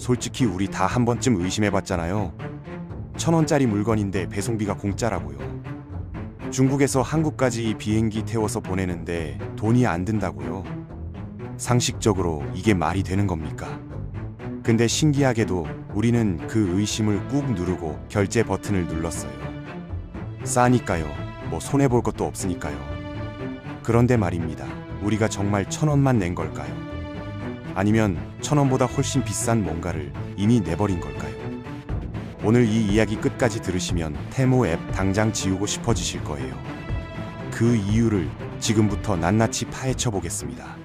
솔직히 우리 다 한 번쯤 의심해봤잖아요. 천 원짜리 물건인데 배송비가 공짜라고요. 중국에서 한국까지 비행기 태워서 보내는데 돈이 안 든다고요. 상식적으로 이게 말이 되는 겁니까? 근데 신기하게도 우리는 그 의심을 꾹 누르고 결제 버튼을 눌렀어요. 싸니까요. 뭐 손해볼 것도 없으니까요. 그런데 말입니다. 우리가 정말 천 원만 낸 걸까요? 아니면 천 원보다 훨씬 비싼 뭔가를 이미 내버린 걸까요? 오늘 이 이야기 끝까지 들으시면 테모 앱 당장 지우고 싶어지실 거예요. 그 이유를 지금부터 낱낱이 파헤쳐 보겠습니다.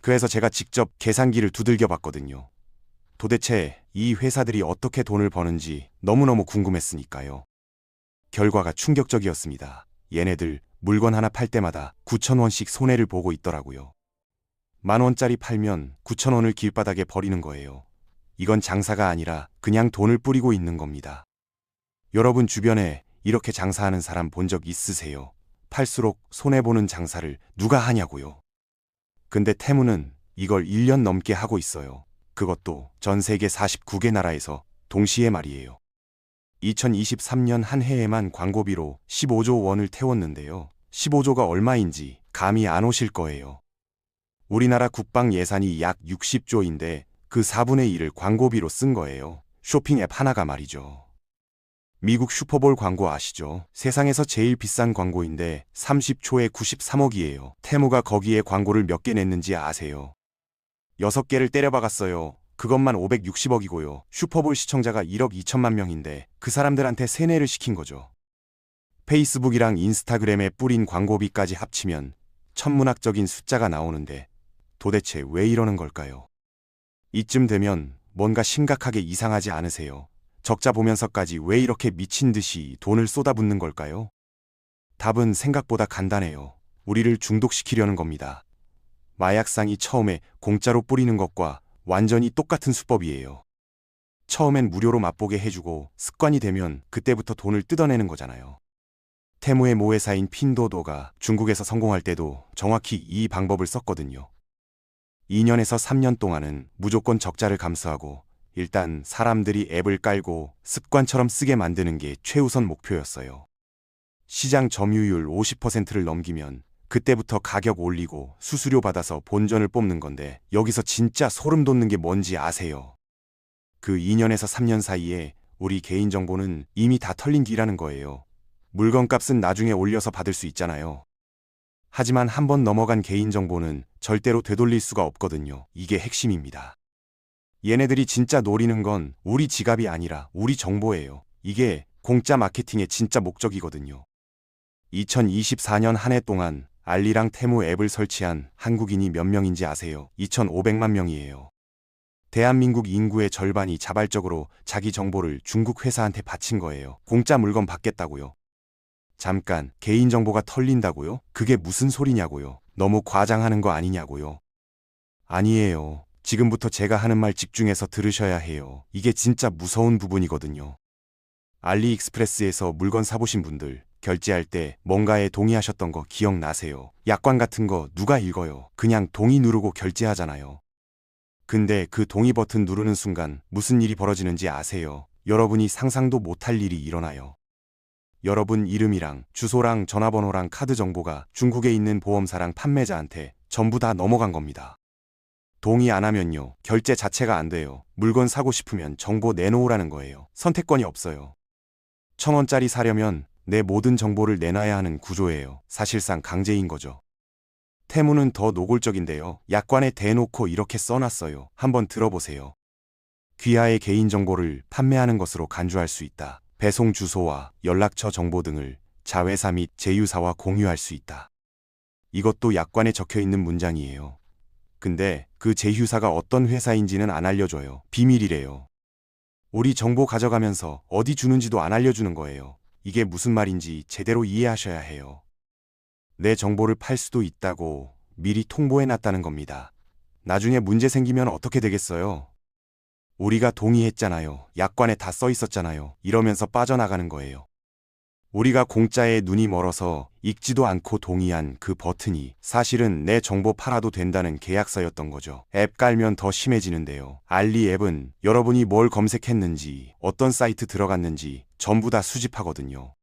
그래서 제가 직접 계산기를 두들겨 봤거든요. 도대체 이 회사들이 어떻게 돈을 버는지 너무너무 궁금했으니까요. 결과가 충격적이었습니다. 얘네들 물건 하나 팔 때마다 9천원씩 손해를 보고 있더라고요. 만 원짜리 팔면 9천 원을 길바닥에 버리는 거예요. 이건 장사가 아니라 그냥 돈을 뿌리고 있는 겁니다. 여러분 주변에 이렇게 장사하는 사람 본 적 있으세요? 팔수록 손해보는 장사를 누가 하냐고요. 근데 태무는 이걸 1년 넘게 하고 있어요. 그것도 전 세계 49개 나라에서 동시에 말이에요. 2023년 한 해에만 광고비로 15조 원을 태웠는데요. 15조가 얼마인지 감이 안 오실 거예요. 우리나라 국방 예산이 약 60조인데 그 4분의 1을 광고비로 쓴 거예요. 쇼핑 앱 하나가 말이죠. 미국 슈퍼볼 광고 아시죠? 세상에서 제일 비싼 광고인데 30초에 93억이에요. 테무가 거기에 광고를 몇 개 냈는지 아세요? 6개를 때려박았어요. 그것만 560억이고요. 슈퍼볼 시청자가 1억 2천만 명인데 그 사람들한테 세뇌를 시킨 거죠. 페이스북이랑 인스타그램에 뿌린 광고비까지 합치면 천문학적인 숫자가 나오는데 도대체 왜 이러는 걸까요? 이쯤 되면 뭔가 심각하게 이상하지 않으세요? 적자 보면서까지 왜 이렇게 미친 듯이 돈을 쏟아붓는 걸까요? 답은 생각보다 간단해요. 우리를 중독시키려는 겁니다. 마약상이 처음에 공짜로 뿌리는 것과 완전히 똑같은 수법이에요. 처음엔 무료로 맛보게 해주고 습관이 되면 그때부터 돈을 뜯어내는 거잖아요. 테무의 모회사인 핀도도가 중국에서 성공할 때도 정확히 이 방법을 썼거든요. 2년에서 3년 동안은 무조건 적자를 감수하고 일단 사람들이 앱을 깔고 습관처럼 쓰게 만드는 게 최우선 목표였어요. 시장 점유율 50%를 넘기면 그때부터 가격 올리고 수수료 받아서 본전을 뽑는 건데 여기서 진짜 소름 돋는 게 뭔지 아세요? 그 2년에서 3년 사이에 우리 개인정보는 이미 다 털린 뒤라는 거예요. 물건값은 나중에 올려서 받을 수 있잖아요. 하지만 한 번 넘어간 개인정보는 절대로 되돌릴 수가 없거든요. 이게 핵심입니다. 얘네들이 진짜 노리는 건 우리 지갑이 아니라 우리 정보예요. 이게 공짜 마케팅의 진짜 목적이거든요. 2024년 한 해 동안 알리랑 테무 앱을 설치한 한국인이 몇 명인지 아세요? 2,500만 명이에요. 대한민국 인구의 절반이 자발적으로 자기 정보를 중국 회사한테 바친 거예요. 공짜 물건 받겠다고요. 잠깐, 개인정보가 털린다고요? 그게 무슨 소리냐고요? 너무 과장하는 거 아니냐고요? 아니에요. 지금부터 제가 하는 말 집중해서 들으셔야 해요. 이게 진짜 무서운 부분이거든요. 알리익스프레스에서 물건 사보신 분들, 결제할 때 뭔가에 동의하셨던 거 기억나세요? 약관 같은 거 누가 읽어요? 그냥 동의 누르고 결제하잖아요. 근데 그 동의 버튼 누르는 순간 무슨 일이 벌어지는지 아세요? 여러분이 상상도 못할 일이 일어나요. 여러분 이름이랑 주소랑 전화번호랑 카드 정보가 중국에 있는 보험사랑 판매자한테 전부 다 넘어간 겁니다. 동의 안 하면요. 결제 자체가 안 돼요. 물건 사고 싶으면 정보 내놓으라는 거예요. 선택권이 없어요. 천 원짜리 사려면 내 모든 정보를 내놔야 하는 구조예요. 사실상 강제인 거죠. 태무는 더 노골적인데요. 약관에 대놓고 이렇게 써놨어요. 한번 들어보세요. 귀하의 개인정보를 판매하는 것으로 간주할 수 있다. 배송 주소와 연락처 정보 등을 자회사 및 제휴사와 공유할 수 있다. 이것도 약관에 적혀 있는 문장이에요. 근데 그 제휴사가 어떤 회사인지는 안 알려줘요. 비밀이래요. 우리 정보 가져가면서 어디 주는지도 안 알려주는 거예요. 이게 무슨 말인지 제대로 이해하셔야 해요. 내 정보를 팔 수도 있다고 미리 통보해 놨다는 겁니다. 나중에 문제 생기면 어떻게 되겠어요? 우리가 동의했잖아요. 약관에 다 써 있었잖아요. 이러면서 빠져나가는 거예요. 우리가 공짜에 눈이 멀어서 읽지도 않고 동의한 그 버튼이 사실은 내 정보 팔아도 된다는 계약서였던 거죠. 앱 깔면 더 심해지는데요. 알리 앱은 여러분이 뭘 검색했는지, 어떤 사이트 들어갔는지 전부 다 수집하거든요.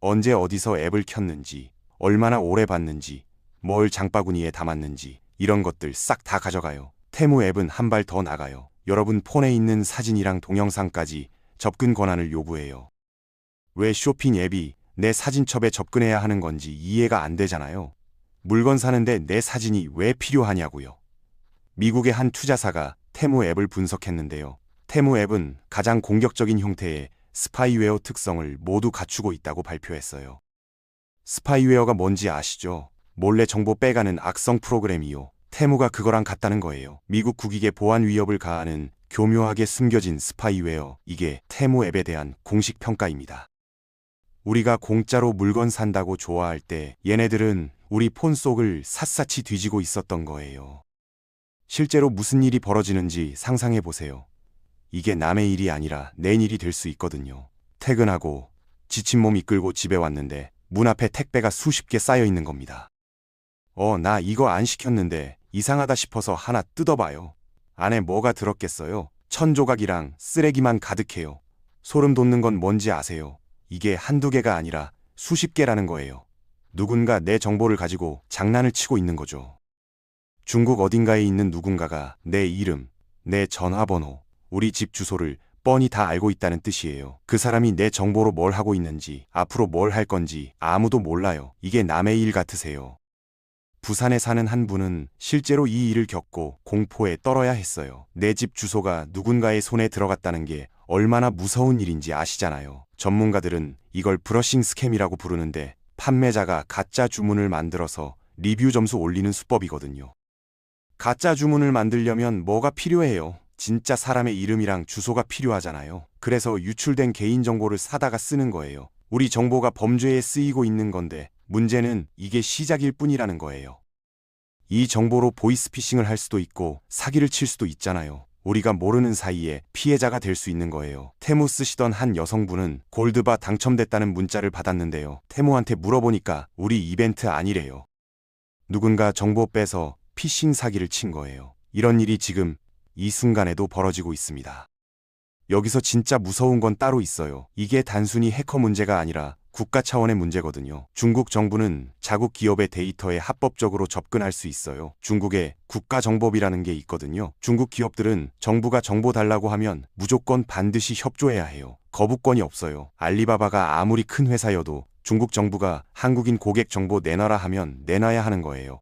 언제 어디서 앱을 켰는지, 얼마나 오래 봤는지, 뭘 장바구니에 담았는지, 이런 것들 싹 다 가져가요. 테무 앱은 한 발 더 나가요. 여러분 폰에 있는 사진이랑 동영상까지 접근 권한을 요구해요. 왜 쇼핑 앱이 내 사진첩에 접근해야 하는 건지 이해가 안 되잖아요. 물건 사는데 내 사진이 왜 필요하냐고요. 미국의 한 투자사가 테무 앱을 분석했는데요. 테무 앱은 가장 공격적인 형태의 스파이웨어 특성을 모두 갖추고 있다고 발표했어요. 스파이웨어가 뭔지 아시죠? 몰래 정보 빼가는 악성 프로그램이요. 테무가 그거랑 같다는 거예요. 미국 국익에 보안 위협을 가하는 교묘하게 숨겨진 스파이웨어. 이게 테무 앱에 대한 공식 평가입니다. 우리가 공짜로 물건 산다고 좋아할 때 얘네들은 우리 폰 속을 샅샅이 뒤지고 있었던 거예요. 실제로 무슨 일이 벌어지는지 상상해 보세요. 이게 남의 일이 아니라 내 일이 될 수 있거든요. 퇴근하고 지친 몸 이끌고 집에 왔는데 문 앞에 택배가 수십 개 쌓여 있는 겁니다. 어, 나 이거 안 시켰는데 이상하다 싶어서 하나 뜯어봐요. 안에 뭐가 들었겠어요? 천 조각이랑 쓰레기만 가득해요. 소름 돋는 건 뭔지 아세요? 이게 한두 개가 아니라 수십 개라는 거예요. 누군가 내 정보를 가지고 장난을 치고 있는 거죠. 중국 어딘가에 있는 누군가가 내 이름, 내 전화번호, 우리 집 주소를 뻔히 다 알고 있다는 뜻이에요. 그 사람이 내 정보로 뭘 하고 있는지, 앞으로 뭘 할 건지 아무도 몰라요. 이게 남의 일 같으세요. 부산에 사는 한 분은 실제로 이 일을 겪고 공포에 떨어야 했어요. 내 집 주소가 누군가의 손에 들어갔다는 게 얼마나 무서운 일인지 아시잖아요. 전문가들은 이걸 브러싱 스캠이라고 부르는데 판매자가 가짜 주문을 만들어서 리뷰 점수 올리는 수법이거든요. 가짜 주문을 만들려면 뭐가 필요해요? 진짜 사람의 이름이랑 주소가 필요하잖아요. 그래서 유출된 개인정보를 사다가 쓰는 거예요. 우리 정보가 범죄에 쓰이고 있는 건데 문제는 이게 시작일 뿐이라는 거예요. 이 정보로 보이스피싱을 할 수도 있고 사기를 칠 수도 있잖아요. 우리가 모르는 사이에 피해자가 될 수 있는 거예요. 테무 쓰시던 한 여성분은 골드바 당첨됐다는 문자를 받았는데요. 테무한테 물어보니까 우리 이벤트 아니래요. 누군가 정보 빼서 피싱 사기를 친 거예요. 이런 일이 지금 이 순간에도 벌어지고 있습니다. 여기서 진짜 무서운 건 따로 있어요. 이게 단순히 해커 문제가 아니라 국가 차원의 문제거든요. 중국 정부는 자국 기업의 데이터에 합법적으로 접근할 수 있어요. 중국에 국가정보비라는 게 있거든요. 중국 기업들은 정부가 정보 달라고 하면 무조건 반드시 협조해야 해요. 거부권이 없어요. 알리바바가 아무리 큰 회사여도 중국 정부가 한국인 고객 정보 내놔라 하면 내놔야 하는 거예요.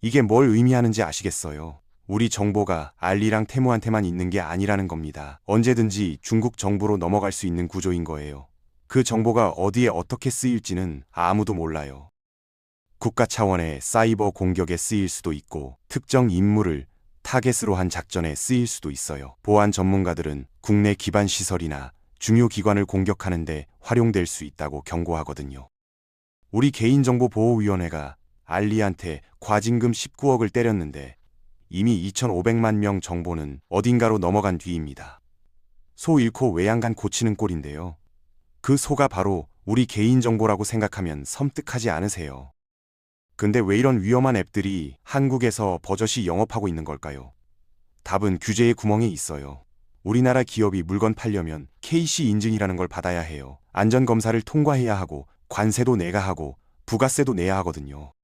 이게 뭘 의미하는지 아시겠어요? 우리 정보가 알리랑 테무한테만 있는 게 아니라는 겁니다. 언제든지 중국 정부로 넘어갈 수 있는 구조인 거예요. 그 정보가 어디에 어떻게 쓰일지는 아무도 몰라요. 국가 차원의 사이버 공격에 쓰일 수도 있고 특정 인물을 타겟으로 한 작전에 쓰일 수도 있어요. 보안 전문가들은 국내 기반 시설이나 중요 기관을 공격하는데 활용될 수 있다고 경고하거든요. 우리 개인정보보호위원회가 알리한테 과징금 19억을 때렸는데 이미 2,500만 명 정보는 어딘가로 넘어간 뒤입니다. 소 잃고 외양간 고치는 꼴인데요. 그 소가 바로 우리 개인정보라고 생각하면 섬뜩하지 않으세요. 근데 왜 이런 위험한 앱들이 한국에서 버젓이 영업하고 있는 걸까요? 답은 규제의 구멍에 있어요. 우리나라 기업이 물건 팔려면 KC 인증이라는 걸 받아야 해요. 안전검사를 통과해야 하고 관세도 내가 하고 부가세도 내야 하거든요.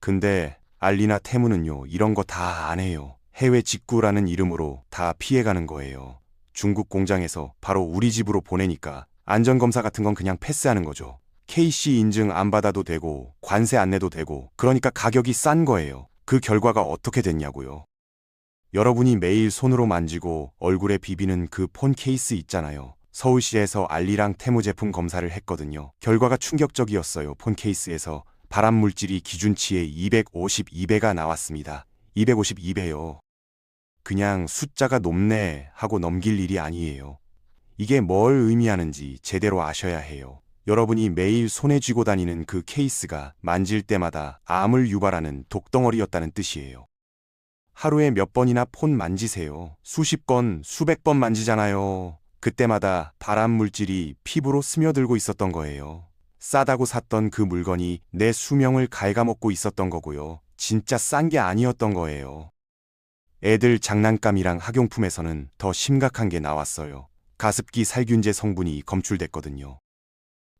근데 알리나 테무는요, 이런 거 다 안 해요. 해외 직구라는 이름으로 다 피해가는 거예요. 중국 공장에서 바로 우리 집으로 보내니까 안전검사 같은 건 그냥 패스하는 거죠. KC 인증 안 받아도 되고, 관세 안 내도 되고, 그러니까 가격이 싼 거예요. 그 결과가 어떻게 됐냐고요. 여러분이 매일 손으로 만지고 얼굴에 비비는 그 폰 케이스 있잖아요. 서울시에서 알리랑 테무 제품 검사를 했거든요. 결과가 충격적이었어요. 폰 케이스에서 발암 물질이 기준치의 252배가 나왔습니다. 252배요. 그냥 숫자가 높네 하고 넘길 일이 아니에요. 이게 뭘 의미하는지 제대로 아셔야 해요. 여러분이 매일 손에 쥐고 다니는 그 케이스가 만질 때마다 암을 유발하는 독덩어리였다는 뜻이에요. 하루에 몇 번이나 폰 만지세요. 수십 건, 수백 번 만지잖아요. 그때마다 발암 물질이 피부로 스며들고 있었던 거예요. 싸다고 샀던 그 물건이 내 수명을 갉아먹고 있었던 거고요. 진짜 싼 게 아니었던 거예요. 애들 장난감이랑 학용품에서는 더 심각한 게 나왔어요. 가습기 살균제 성분이 검출됐거든요.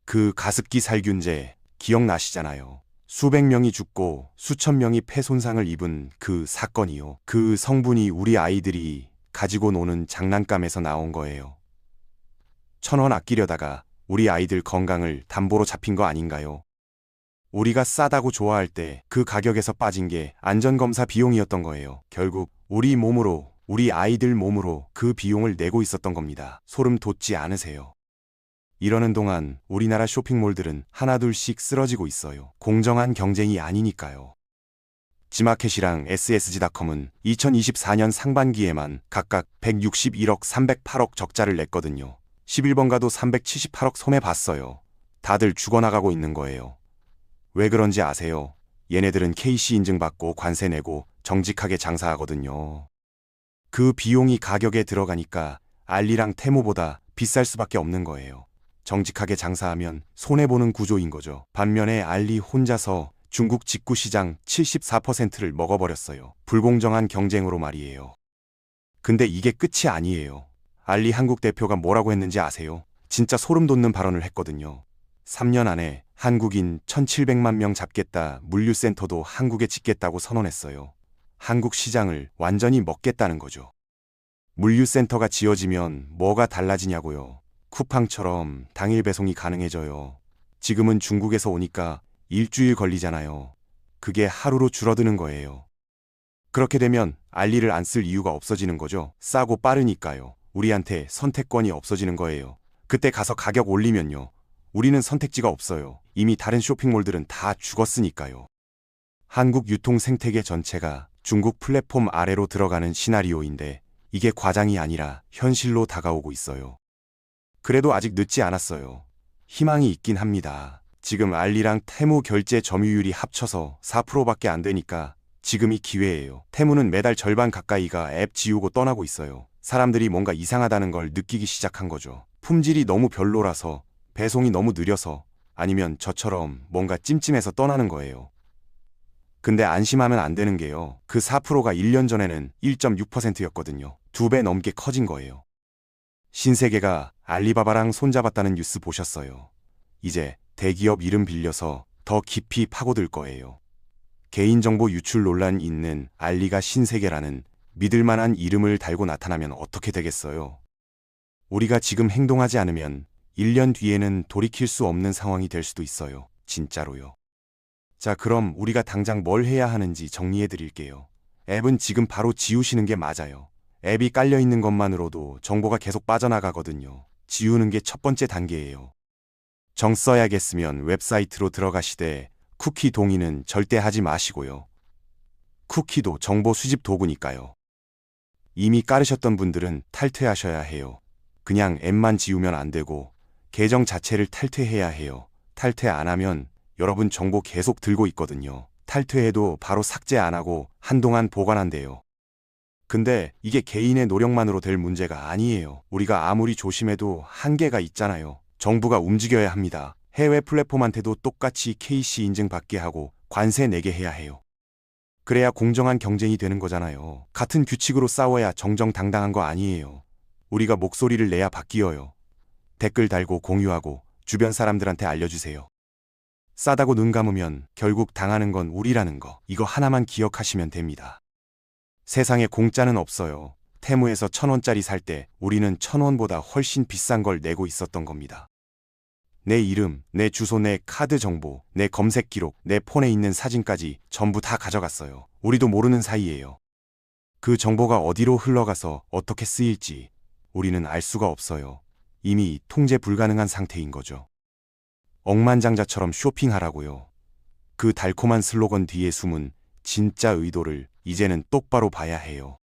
그 가습기 살균제 기억나시잖아요. 수백 명이 죽고 수천 명이 폐 손상을 입은 그 사건이요. 그 성분이 우리 아이들이 가지고 노는 장난감에서 나온 거예요. 천 원 아끼려다가 우리 아이들 건강을 담보로 잡힌 거 아닌가요? 우리가 싸다고 좋아할 때 그 가격에서 빠진 게 안전검사 비용이었던 거예요. 결국 우리 몸으로, 우리 아이들 몸으로 그 비용을 내고 있었던 겁니다. 소름 돋지 않으세요? 이러는 동안 우리나라 쇼핑몰들은 하나둘씩 쓰러지고 있어요. 공정한 경쟁이 아니니까요. 지마켓이랑 SSG닷컴은 2024년 상반기에만 각각 161억 308억 적자를 냈거든요. 11번가도 378억 손해 봤어요. 다들 죽어나가고 있는 거예요. 왜 그런지 아세요? 얘네들은 KC 인증받고 관세 내고 정직하게 장사하거든요. 그 비용이 가격에 들어가니까 알리랑 테무보다 비쌀 수밖에 없는 거예요. 정직하게 장사하면 손해보는 구조인 거죠. 반면에 알리 혼자서 중국 직구 시장 74%를 먹어버렸어요. 불공정한 경쟁으로 말이에요. 근데 이게 끝이 아니에요. 알리 한국 대표가 뭐라고 했는지 아세요? 진짜 소름 돋는 발언을 했거든요. 3년 안에 한국인 1,700만 명 잡겠다, 물류센터도 한국에 짓겠다고 선언했어요. 한국 시장을 완전히 먹겠다는 거죠. 물류센터가 지어지면 뭐가 달라지냐고요. 쿠팡처럼 당일 배송이 가능해져요. 지금은 중국에서 오니까 일주일 걸리잖아요. 그게 하루로 줄어드는 거예요. 그렇게 되면 알리를 안 쓸 이유가 없어지는 거죠. 싸고 빠르니까요. 우리한테 선택권이 없어지는 거예요. 그때 가서 가격 올리면요. 우리는 선택지가 없어요. 이미 다른 쇼핑몰들은 다 죽었으니까요. 한국 유통 생태계 전체가 중국 플랫폼 아래로 들어가는 시나리오인데 이게 과장이 아니라 현실로 다가오고 있어요. 그래도 아직 늦지 않았어요. 희망이 있긴 합니다. 지금 알리랑 테무 결제 점유율이 합쳐서 4%밖에 안 되니까 지금이 기회예요. 테무는 매달 절반 가까이가 앱 지우고 떠나고 있어요. 사람들이 뭔가 이상하다는 걸 느끼기 시작한 거죠. 품질이 너무 별로라서 배송이 너무 느려서 아니면 저처럼 뭔가 찜찜해서 떠나는 거예요. 근데 안심하면 안 되는 게요. 그 4%가 1년 전에는 1.6%였거든요. 두 배 넘게 커진 거예요. 신세계가 알리바바랑 손잡았다는 뉴스 보셨어요. 이제 대기업 이름 빌려서 더 깊이 파고들 거예요. 개인정보 유출 논란 있는 알리가 신세계라는 믿을 만한 이름을 달고 나타나면 어떻게 되겠어요? 우리가 지금 행동하지 않으면 1년 뒤에는 돌이킬 수 없는 상황이 될 수도 있어요. 진짜로요. 자, 그럼 우리가 당장 뭘 해야 하는지 정리해 드릴게요. 앱은 지금 바로 지우시는 게 맞아요. 앱이 깔려 있는 것만으로도 정보가 계속 빠져나가거든요. 지우는 게 첫 번째 단계예요. 정 써야겠으면 웹사이트로 들어가시되 쿠키 동의는 절대 하지 마시고요. 쿠키도 정보 수집 도구니까요. 이미 깔으셨던 분들은 탈퇴하셔야 해요. 그냥 앱만 지우면 안 되고 계정 자체를 탈퇴해야 해요. 탈퇴 안 하면 여러분 정보 계속 들고 있거든요. 탈퇴해도 바로 삭제 안 하고 한동안 보관한대요. 근데 이게 개인의 노력만으로 될 문제가 아니에요. 우리가 아무리 조심해도 한계가 있잖아요. 정부가 움직여야 합니다. 해외 플랫폼한테도 똑같이 KC 인증 받게 하고 관세 내게 해야 해요. 그래야 공정한 경쟁이 되는 거잖아요. 같은 규칙으로 싸워야 정정당당한 거 아니에요. 우리가 목소리를 내야 바뀌어요. 댓글 달고 공유하고 주변 사람들한테 알려주세요. 싸다고 눈 감으면 결국 당하는 건 우리라는 거. 이거 하나만 기억하시면 됩니다. 세상에 공짜는 없어요. 테무에서 천 원짜리 살 때 우리는 천 원보다 훨씬 비싼 걸 내고 있었던 겁니다. 내 이름, 내 주소, 내 카드 정보, 내 검색 기록, 내 폰에 있는 사진까지 전부 다 가져갔어요. 우리도 모르는 사이예요. 그 정보가 어디로 흘러가서 어떻게 쓰일지 우리는 알 수가 없어요. 이미 통제 불가능한 상태인 거죠. 억만장자처럼 쇼핑하라고요. 그 달콤한 슬로건 뒤에 숨은 진짜 의도를 이제는 똑바로 봐야 해요.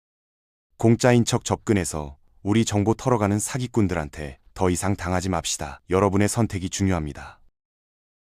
공짜인 척 접근해서 우리 정보 털어가는 사기꾼들한테 더 이상 당하지 맙시다. 여러분의 선택이 중요합니다.